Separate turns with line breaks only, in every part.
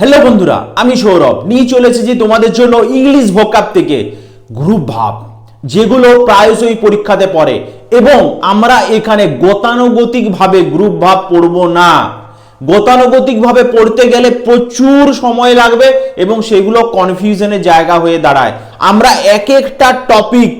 Hello বন্ধুরা, আমি সৌরভ। নিয়ে চলে এসেছি তোমাদের জন্য ইংলিশ ভোকাপ থেকে। গ্রুপ ভাব যেগুলো প্রায়শই পরীক্ষাতে পড়ে। এবং আমরা এখানে গতানুগতিকভাবে গ্রুপ ভাব পড়ব না। গতানুগতিকভাবে পড়তে গেলে প্রচুর সময় লাগবে এবং সেগুলো কনফিউশনের জায়গা হয়ে দাঁড়ায়। আমরা এক একটা টপিক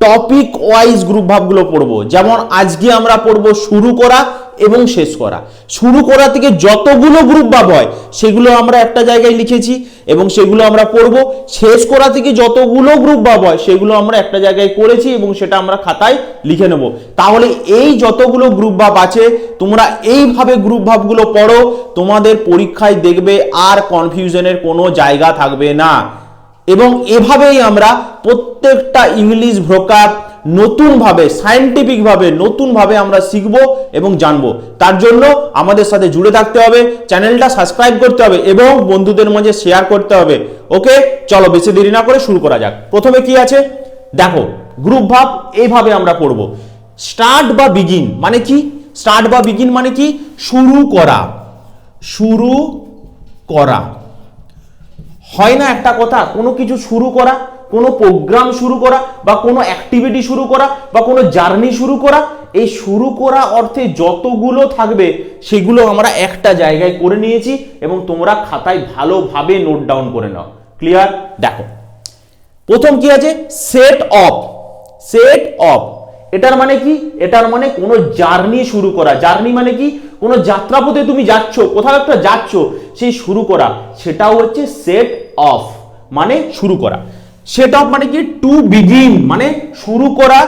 টপিক ওয়াইজ গ্রুপ ভাবগুলো পড়ব। যেমন আজকে আমরা পড়ব শুরু করা এবং শেষ করা। শুরু করা থেকে যতগুলো গ্রুপ ভাব হয় সেগুলো আমরা একটা জায়গায় লিখেছি এবং সেগুলো আমরা পড়ব। শেষ করা থেকে যতগুলো গ্রুপ ভাব হয় সেগুলো আমরা একটা জায়গায় করেছি এবং সেটা আমরা খাতায় লিখে নেব। তাহলে এই যতগুলো গ্রুপ ভাব আছে, তোমরা এইভাবে গ্রুপ ভাবগুলো পড়ো, তোমাদের পরীক্ষায় দেখবে আর কনফিউশনের কোনো জায়গা থাকবে না। এবং এভাবেই আমরা প্রত্যেকটা ইংলিশ ভ্রোকাপ নতুনভাবে সায়েন্টিফিকভাবে নতুনভাবে আমরা শিখব এবং জানব। তার জন্য আমাদের সাথে জুড়ে থাকতে হবে, চ্যানেলটা সাবস্ক্রাইব করতে হবে এবং বন্ধুদের মাঝে শেয়ার করতে হবে। ওকে? চলো বেশি দেরি না করে শুরু করা যাক। প্রথমে কি আছে? দেখো গ্রুপ ভাব এইভাবে আমরা পড়ব স্টার্ট বা বিগিন মানে কি? স্টার্ট বা বিগিন মানে কি? শুরু করা। শুরু করা। হয় না একটা কথা, কোনো কিছু শুরু করা কোনো প্রোগ্রাম শুরু করা বা কোনো অ্যাক্টিভিটি শুরু করা বা কোনো জার্নি শুরু করা, এই শুরু করা অর্থে যতগুলো থাকবে সেগুলো আমরা একটা জায়গায় করে নিয়েছি এবং তোমরা খাতায় ভালোভাবে নোট ডাউন করে নাও। ক্লিয়ার দেখো। প্রথম কি আছে? সেট অফ সেট অফ এটার মানে কি? এটার মানে কোনো জার্নি শুরু করা। জার্নি মানে কি? কোনো যাত্রাপথে তুমি যাচ্ছ, কোথাও একটা যাচ্ছ, সেই শুরু করা। সেটাও হচ্ছে সেট অফ মানে শুরু করা। সেট অফ মানে কি? টু বিগিন মানে শুরু করা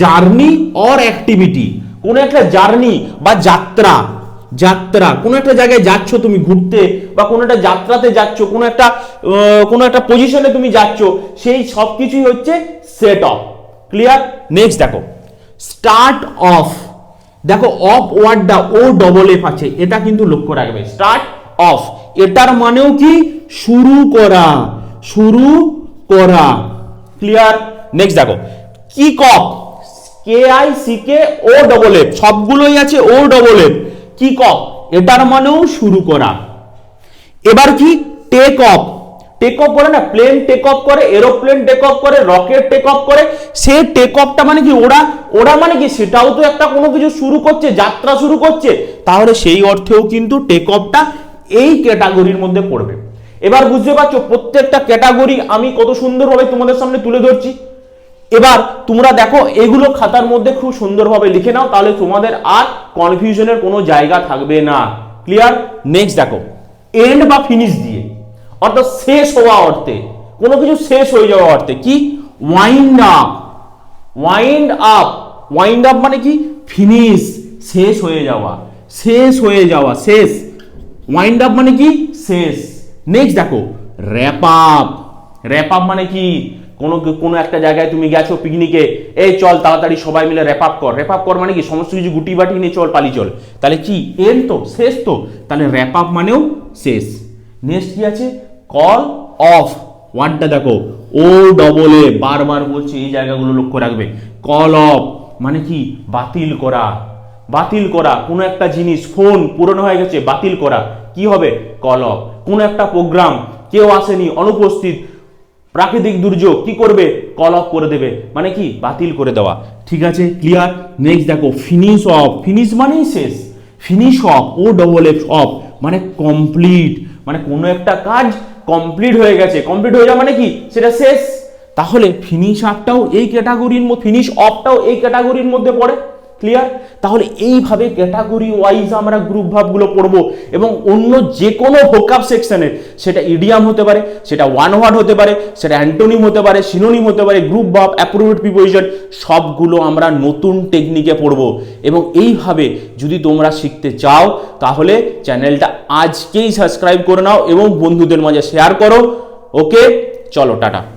জার্নি অর অ্যাক্টিভিটি কোনো একটা জার্নি বা যাত্রা যাত্রা। কোনো একটা জায়গায় যাচ্ছ তুমি ঘুরতে বা কোনো একটা যাত্রাতে যাচ্ছ, কোনো একটা কোনো একটা পজিশনে তুমি যাচ্ছ, সেই সব কিছুই হচ্ছে সেট অফ ক্লিয়ার নেক্সট দেখো। স্টার্ট অফ দেখো অফ ওয়ার্ডটা ও ডবল এফ আছে, এটা কিন্তু লক্ষ্য রাখবে। স্টার্ট অফ এটার মানেও কি? শুরু করা। শুরু করা। ক্লিয়ার নেক্সট দেখো। Kick off K I C K O double F সবগুলোই আছে O double F kick off এটার মানেও শুরু করা। এবার কি? টেক অফ টেক অফ করে না প্লেন টেক অফ করে এরোপ্লেন টেক অফ করে রকেট টেক অফ করে, সে টেক অফটা মানে কি? ওরা ওরা মানে কি? সেটাও তো একটা কোনো কিছু শুরু করছে, যাত্রা শুরু করছে। তাহলে সেই অর্থেও কিন্তু টেক অফটা এই ক্যাটাগরির মধ্যে পড়বে। এবার বুঝতে পারছ, প্রত্যেকটা ক্যাটাগরি আমি কত সুন্দরভাবে তোমাদের সামনে তুলে ধরছি। এবার তোমরা দেখো, এগুলো খাতার মধ্যে খুব সুন্দরভাবে লিখে নাও, তাহলে তোমাদের আর কনফিউশনের কোনো জায়গা থাকবে না। ক্লিয়ার নেক্সট দেখো এন্ড বা ফিনিশ দিয়ে, অর্থাৎ শেষ হওয়া অর্থে, কোনো কিছু শেষ হয়ে যাওয়া অর্থে কি? Wind up wind up wind up মানে কি? ফিনিশ শেষ হয়ে যাওয়া, শেষ হয়ে যাওয়া, শেষ। ওয়াইন্ড আপ মানে কি? শেষ। নেক্সট দেখো র্যাপ আপ র্যাপ আপ মানে কি? কোনো কোনো একটা জায়গায় তুমি গেছো পিকনিকে এই চল তাড়াতাড়ি সবাই মিলে র্যাপ আপ কর। র্যাপ আপ কর মানে কি? সমস্ত কিছু গুটি বাটি নিয়ে চল, পালি চল। তাহলে কি? এন তো, শেষ তো। তাহলে র্যাপ আপ মানেও শেষ। নেক্সট কি আছে? কল অফ ওয়ার্ডটা দেখো ও ডবল এ বারবার বলছি এই জায়গাগুলো লক্ষ্য রাখবে। কল অফ মানে কি? বাতিল করা। বাতিল করা, কোনো একটা জিনিস ফোন পুরনো হয়ে গেছে, বাতিল করা। কি হবে? কল অফ কোনো একটা প্রোগ্রাম কেউ আসেনি, অনুপস্থিত, প্রাকৃতিক দুর্যোগ, কি করবে? কল অফ করে দেবে। মানে কি? বাতিল করে দেওয়া। ঠিক আছে? ক্লিয়ার নেক্সট দেখো ফিনিশ অফ ফিনিশ মানেই শেষ। Finish off O double F off মানে কমপ্লিট মানে কোনো একটা কাজ কমপ্লিট হয়ে গেছে। কমপ্লিট হয়ে যাওয়া মানে কি? সেটা শেষ। তাহলে ফিনিশ আপটাও এই ক্যাটাগরির ফিনিশ অফটাও এই ক্যাটাগরির মধ্যে পড়ে। ক্লিয়ার তাহলে এইভাবে ক্যাটাগরি ওয়াইজ আমরা গ্রুপ ভাবগুলো পড়ব এবং অন্য যে কোনো ভোকাপ সেকশনের সেটা ইডিয়াম হতে পারে, সেটা ওয়ান ওয়ার্ড হতে পারে, সেটা অ্যান্টোনিম হতে পারে সিনোনিম হতে পারে গ্রুপ ভাব অ্যাপ্রোভেট প্রিপোজিশন সবগুলো আমরা নতুন টেকনিকে পড়ব। এবং এইভাবে যদি তোমরা শিখতে চাও, তাহলে চ্যানেলটা আজকেই সাবস্ক্রাইব করে নাও এবং বন্ধুদের মাঝে শেয়ার করো। ওকে চলো, টাটা।